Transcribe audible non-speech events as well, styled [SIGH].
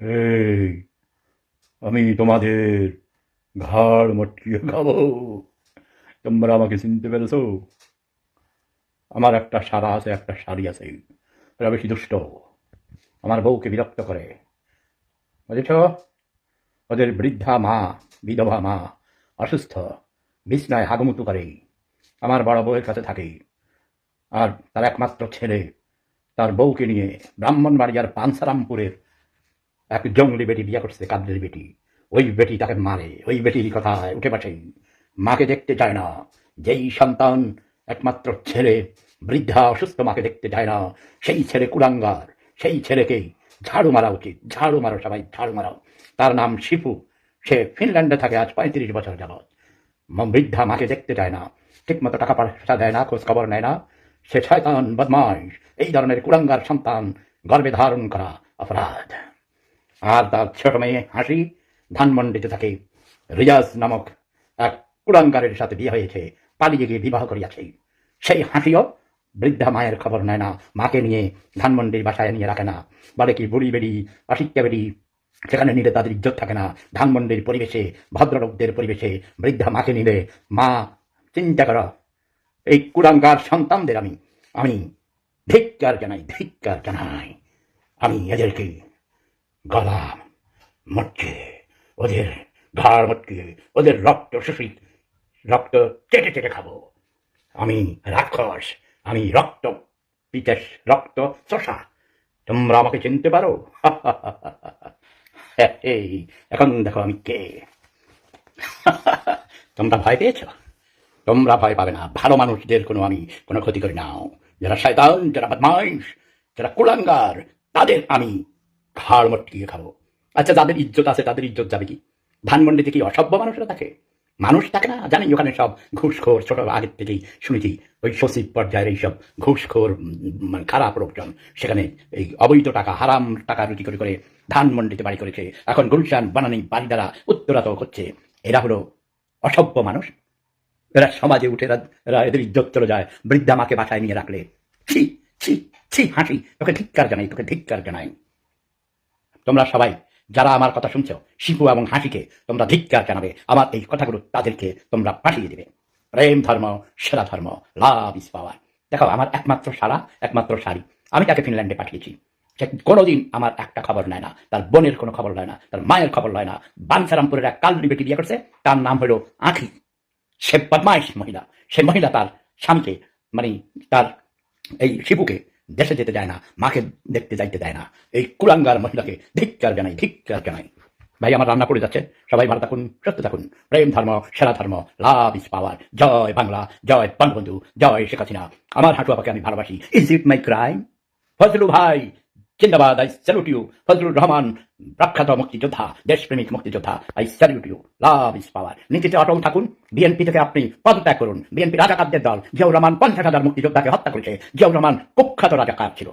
এই, আমি তোমাদের ঘাড় মটকিয়ে খাব। তোমরা আমাকে চিনতে পেরেছ? আমার একটা সারা আছে, একটা শাড়ি আছে। ওরা বেশি দুষ্ট। আমার বউকে বিরক্ত করে। বুঝেছ? ওদের বৃদ্ধা মা, বিধবা মা, অসুস্থ, বিছনায় হাগমুতু করে। আমার বড় বউয়ের কাছে থাকে। আর তার একমাত্র ছেলে, তার বউকে নিয়ে ব্রাহ্মণবাড়িয়ার পানসারামপুরের এক জঙ্গলি বেটি বিয়ে করছে কাদের বেটি। ওই বেটি তাকে মারে, ওই বেটির কথায়? উঠে পাঠে মাকে দেখতে চায় না। যেই সন্তান, একমাত্র ছেলে, বৃদ্ধা, অসুস্থ মাকে দেখতে চায় না। সেই ছেলে কুলাঙ্গার, সেই ছেলেকে ঝাড়ু মারা উচিত, ঝাড়ু মারো সবাই, ঝাড়ু মারাও তার নাম শিপু সে ফিনল্যান্ডে থাকে, আজ পঁয়ত্রিশ বছর যাবৎ। বৃদ্ধা মাকে দেখতে চায় না। ঠিক মতো টাকা পয়সা দেয় না, খোঁজ খবর নেয় না। সে শয়তান বদমাইশ এই ধরনের কুলাঙ্গার সন্তান গর্বে ধারণ করা অপরাধ। আর তার ছোট মেয়ে হাসি ধানমন্ডিতে থাকে। রিয়াজ নামক এক কুলাঙ্গারের সাথে বিয়ে হয়েছে, পালিয়ে গিয়ে বিবাহ করিয়াছে। সেই হাসিও বৃদ্ধা মায়ের খবর নেয় না, মাকে নিয়ে ধানমন্ডির বাসায় নিয়ে রাখে না। বলে কি, বুড়ি বেড়ি অশিক্ষা বেড়ি, সেখানে নিলে তাদের ইজ্জত থাকে না। ধানমন্ডির পরিবেশে, ভদ্রলোকদের পরিবেশে বৃদ্ধা মাকে নিলে, মা, চিন্তা করো, এই কুলাঙ্গার সন্তানদের আমি আমি ধিক্কার জানাই ধিক্কার জানাই। আমি এদেরকে গলা মটকে, ওদের ঘাড় মটকে, ওদের রক্ত শুষি রক্ত চেটে চেটে খাব। আমি রাক্ষস, আমি রক্ত পিতেশ রক্ত চষা তোমরা আমাকে চিনতে পারো? [LAUGHS] এই, এখন দেখো আমি কে। [LAUGHS] তোমরা ভয় পেয়েছ? তোমরা ভয় পাবে না। ভালো মানুষদের কোনো আমি কোনো ক্ষতি করি নাও যারা শয়তান, যারা বদমাইশ, যারা কুলাঙ্গার, তাদের আমি ঘাড় মটকিয়ে খাব। আচ্ছা যাদের ইজ্জত আছে, তাদের ইজ্জত যাবে কি? ধানমন্ডিতে কি অসভ্য মানুষরা থাকে? মানুষ থাকে না জানি ওখানে সব ঘুষখোর, ছোট আগের থেকেই শুনেছি, ওই সচিব পর্যায়ের এইসব ঘুষখোর মানে খারাপ লোকজন, সেখানে এই অবৈধ টাকা, হারাম টাকা রুটি করে করে ধানমন্ডিতে বাড়ি করেছে। এখন গুলশান, বানানি বাড়ি দ্বারা উত্তরাত করছে। এরা হলো অসভ্য মানুষ। এরা সমাজে উঠে এরা এদের ইজ্জত চলে যায়, বৃদ্ধা মাকে বাসায় নিয়ে রাখলে। ছি ছি ছি, হাসি, তোকে ধিক্কার জানাই, তোকে ধিক্কার জানাই। তোমরা সবাই যারা আমার কথা শুনছো, শিপু এবং হাসিকে তোমরা ধিক্কার জানাবে, আমার এই কথাগুলো তাদেরকে তোমরা পাঠিয়ে দেবে। প্রেম ধর্ম, সেরা ধর্ম, লাভ ইস পাওয়ার। দেখো, আমার একমাত্র সারা একমাত্র শাড়ি। আমি তাকে ফিনল্যান্ডে পাঠিয়েছি। সে কোনোদিন আমার একটা খবর নেয় না। তার বোনের কোনো খবর নেয় না। তার মায়ের খবর নেয় না। বাঞ্ছারামপুরের এক কালনি বেটি বিয়ে করছে। তার নাম হলো আঁখি। সে বদমাইশ মহিলা। সে মহিলা তার স্বামীকে মানে তার এই শিপুকে দেশে যেতে দেয় না, মাকে দেখতে যাইতে দেয় না। এই কুলাঙ্গার মহিলাকে ধিক্কার জানাই ধিক্কার জানাই। ভাই, আমার রান্না করে যাচ্ছে, সবাই ভালো থাকুন, সুস্থ থাকুন। প্রেম ধর্ম, সেরা ধর্ম লাভ ইস পাওয়ার জয় বাংলা, জয় বঙ্গবন্ধু, জয় শেখ হাসিনা। আমার হাঁটু আপাকে আমি ভালোবাসি। Is it my crime Fazlu ভাই জিন্দাবাদ I salute you Fazlur Rahman, প্রখ্যাত মুক্তিযোদ্ধা, দেশপ্রেমিক মুক্তিযোদ্ধা I salute you love is power নীতিতে অটল থাকুন বিএনপি থেকে আপনি পদত্যাগ করুন। বিএনপি রাজাকারদের দল, জিয়াউর রহমান পঞ্চাশ হাজার মুক্তিযোদ্ধাকে হত্যা করেছে, জিয়াউর রহমান কুখ্যাত রাজাকার ছিল।